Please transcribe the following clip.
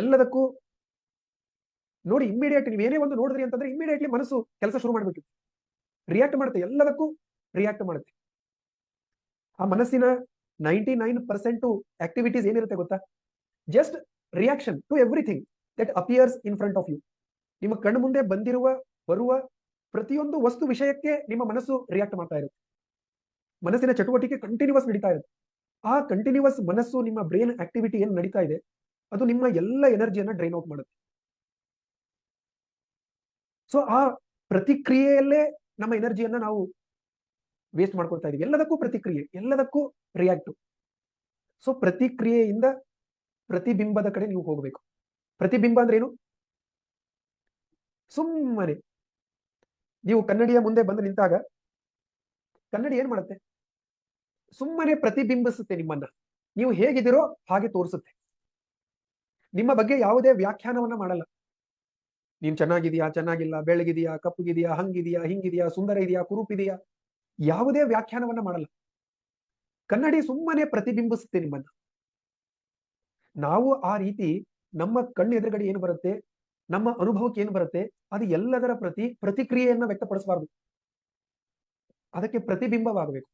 ಎಲ್ಲದಕ್ಕೂ ನೋಡಿ ಇಮಿಡಿಯೇಟ್ ನೀವು ಏನೇ ಒಂದು ನೋಡಿದ್ರಿ ಅಂತಂದ್ರೆ ಇಮಿಡಿಯೇಟ್ಲಿ ಮನಸ್ಸು ಕೆಲಸ ಶುರು ಮಾಡ್ಬಿಟ್ಟು ರಿಯಾಕ್ಟ್ ಮಾಡುತ್ತೆ, ಎಲ್ಲದಕ್ಕೂ ರಿಯಾಕ್ಟ್ ಮಾಡುತ್ತೆ. ಆ ಮನಸ್ಸಿನ ನೈಂಟಿ ನೈನ್ ಪರ್ಸೆಂಟ್ ಆಕ್ಟಿವಿಟೀಸ್ ಏನಿರುತ್ತೆ ಗೊತ್ತಾ? Just reaction to everything that appears in front of you ನಿಮ್ಮ ಕಣ್ಣು ಮುಂದೆ ಬಂದಿರುವ, ಬರುವ ಪ್ರತಿಯೊಂದು ವಸ್ತು ವಿಷಯಕ್ಕೆ ನಿಮ್ಮ ಮನಸ್ಸು ರಿಯಾಕ್ಟ್ ಮಾಡ್ತಾ ಇರುತ್ತೆ. ಮನಸ್ಸಿನ ಚಟುವಟಿಕೆ ಕಂಟಿನ್ಯೂಸ್ ನಡೀತಾ ಇರುತ್ತೆ. ಆ ಕಂಟಿನ್ಯೂಸ್ ಮನಸ್ಸು ನಿಮ್ಮ ಬ್ರೈನ್ ಆಕ್ಟಿವಿಟಿ ಏನು ನಡೀತಾ ಇದೆ? ಅದು ನಿಮ್ಮ ಎಲ್ಲ ಎನರ್ಜಿಯನ್ನ ಡ್ರೈನ್ ಔಟ್ ಮಾಡುತ್ತೆ. ಸೊ, ಆ ಪ್ರತಿಕ್ರಿಯೆಯಲ್ಲೇ ನಮ್ಮ ಎನರ್ಜಿಯನ್ನ ನಾವು ವೇಸ್ಟ್ ಮಾಡ್ಕೊಳ್ತಾ ಇದೀವಿ. ಎಲ್ಲದಕ್ಕೂ ಪ್ರತಿಕ್ರಿಯೆ, ಎಲ್ಲದಕ್ಕೂ ರಿಯಾಕ್ಟ್ ಸೊ, ಪ್ರತಿಕ್ರಿಯೆಯಿಂದ ಪ್ರತಿಬಿಂಬದ ಕಡೆ ನೀವು ಹೋಗಬೇಕು. ಪ್ರತಿಬಿಂಬ ಅಂದ್ರೆ ಏನು? ಸುಮ್ಮನೆ. ನೀವು ಕನ್ನಡಿಯ ಮುಂದೆ ಬಂದು ನಿಂತಾಗ ಕನ್ನಡಿ ಏನ್ ಮಾಡುತ್ತೆ? ಸುಮ್ಮನೆ ಪ್ರತಿಬಿಂಬಿಸುತ್ತೆ ನಿಮ್ಮನ್ನ. ನೀವು ಹೇಗಿದ್ದೀರೋ ಹಾಗೆ ತೋರಿಸುತ್ತೆ. ನಿಮ್ಮ ಬಗ್ಗೆ ಯಾವುದೇ ವ್ಯಾಖ್ಯಾನವನ್ನ ಮಾಡಲ್ಲ. ನೀನ್ ಚೆನ್ನಾಗಿದೆಯಾ, ಚೆನ್ನಾಗಿಲ್ಲ ಬೆಳಗಿದೆಯಾ ಕಪ್ಪುಗಿದೆಯಾ, ಹಂಗಿದೆಯಾ, ಹಿಂಗಿದೆಯಾ, ಸುಂದರ ಇದೆಯಾ ಕುರುಪಿದೆಯಾ ಯಾವುದೇ ವ್ಯಾಖ್ಯಾನವನ್ನ ಮಾಡಲ್ಲ. ಕನ್ನಡಿ ಸುಮ್ಮನೆ ಪ್ರತಿಬಿಂಬಿಸುತ್ತೆ ನಿಮ್ಮನ್ನ. ನಾವು ಆ ರೀತಿ ನಮ್ಮ ಕಣ್ಣು ಎದುರುಗಡೆ ಏನು ಬರುತ್ತೆ, ನಮ್ಮ ಅನುಭವಕ್ಕೆ ಏನು ಬರುತ್ತೆ, ಅದು ಎಲ್ಲದರ ಪ್ರತಿ ಪ್ರತಿಕ್ರಿಯೆಯನ್ನ ವ್ಯಕ್ತಪಡಿಸಬಾರದು. ಅದಕ್ಕೆ ಪ್ರತಿಬಿಂಬವಾಗಬೇಕು.